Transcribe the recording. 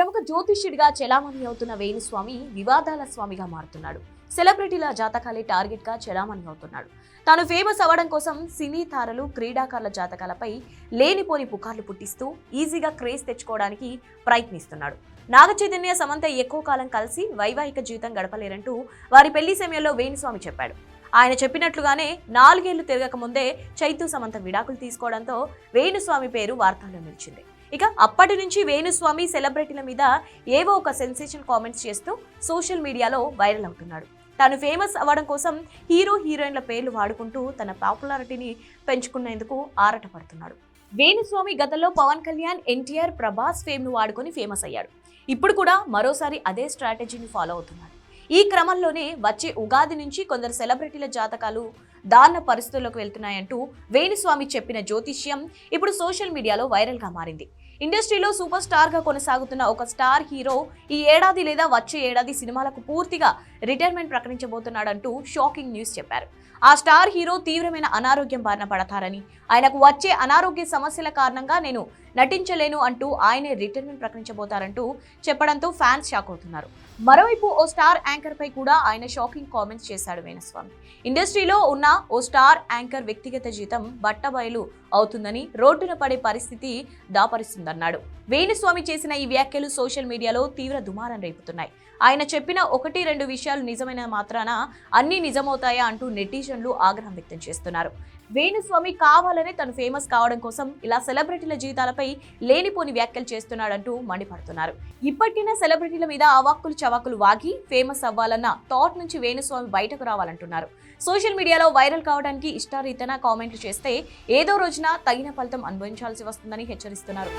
ప్రముఖ జ్యోతిష్యుడిగా చెలామణి అవుతున్న వేణుస్వామి వివాదాల స్వామిగా మారుతున్నాడు. సెలబ్రిటీల జాతకాలే టార్గెట్గా చెలామణి అవుతున్నాడు. తాను ఫేమస్ అవ్వడం కోసం సినీ తారలు క్రీడాకారుల జాతకాలపై లేనిపోని పుకార్లు పుట్టిస్తూ ఈజీగా క్రేజ్ తెచ్చుకోవడానికి ప్రయత్నిస్తున్నాడు. నాగచైతన్య సమంత ఎక్కువ కాలం కలిసి వైవాహిక జీవితం గడపలేరంటూ వారి పెళ్ళి సమయంలో వేణుస్వామి చెప్పాడు. ఆయన చెప్పినట్లుగానే నాలుగేళ్ళు తిరగక ముందే చైతు సమంత విడాకులు తీసుకోవడంతో వేణుస్వామి పేరు వార్తల్లో నిలిచింది. ఇక అప్పటి నుంచి వేణుస్వామి సెలబ్రిటీల మీద ఏవో ఒక సెన్సేషన్ కామెంట్స్ చేస్తూ సోషల్ మీడియాలో వైరల్ అవుతున్నాడు. తాను ఫేమస్ అవ్వడం కోసం హీరో హీరోయిన్ల పేర్లు వాడుకుంటూ తన పాపులారిటీని పెంచుకునేందుకు ఆరాటపడుతున్నాడు. వేణుస్వామి గతంలో పవన్ కళ్యాణ్ ఎన్టీఆర్ ప్రభాస్ ఫేమ్ను వాడుకొని ఫేమస్ అయ్యాడు. ఇప్పుడు కూడా మరోసారి అదే స్ట్రాటజీని ఫాలో అవుతున్నాడు. ఈ క్రమంలోనే వచ్చే ఉగాది నుంచి కొందరు సెలబ్రిటీల జాతకాలు దారుణ పరిస్థితుల్లోకి వెళ్తున్నాయంటూ వేణుస్వామి చెప్పిన జ్యోతిష్యం ఇప్పుడు సోషల్ మీడియాలో వైరల్గా మారింది. ఇండస్ట్రీలో సూపర్ స్టార్గా కొనసాగుతున్న ఒక స్టార్ హీరో ఈ ఏడాది లేదా వచ్చే ఏడాది సినిమాలకు పూర్తిగా రిటైర్మెంట్ ప్రకటించబోతున్నాడంటూ షాకింగ్ న్యూస్ చెప్పారు. ఆ స్టార్ హీరో తీవ్రమైన అనారోగ్యం బారిన పడతారని ఆయనకు వచ్చే అనారోగ్య సమస్యల కారణంగా నేను నటించలేను అంటూ ఆయనే రిటైర్మెంట్ ప్రకటించబోతారంటూ చెప్పడంతో ఫ్యాన్స్ షాక్ అవుతున్నారు. మరోవైపు ఓ స్టార్ యాంకర్ పై కూడా ఆయన షాకింగ్ కామెంట్స్ చేశాడు వేణుస్వామి. ఇండస్ట్రీలో ఉన్న ఓ స్టార్ యాంకర్ వ్యక్తిగత జీతం బట్టబయలు అవుతుందని రోడ్డున పడే పరిస్థితి దాపరిస్తుందన్నాడు. వేణుస్వామి చేసిన ఈ వ్యాఖ్యలు సోషల్ మీడియాలో తీవ్ర దుమారం రేపుతున్నాయి. ఆయన చెప్పిన ఒకటి రెండు విషయాలు నిజమైన మాత్రాన అన్నీ నిజమవుతాయా అంటూ నెటిజన్లు ఆగ్రహం వ్యక్తం చేస్తున్నారు. వేణుస్వామి కావాలనే తను ఫేమస్ కావడం కోసం ఇలా సెలబ్రిటీల జీవితాలపై లేనిపోని వ్యాఖ్యలు చేస్తున్నాడంటూ మండిపడుతున్నారు. ఇప్పటికైనా సెలబ్రిటీల మీద అవాక్కులు చవాకులు వాగి ఫేమస్ అవ్వాలన్న థాట్ నుంచి వేణుస్వామి బయటకు రావాలంటున్నారు. సోషల్ మీడియాలో వైరల్ కావడానికి ఇష్టారీతన కామెంట్లు చేస్తే ఏదో రోజున తగిన ఫలితం అనుభవించాల్సి వస్తుందని హెచ్చరిస్తున్నారు.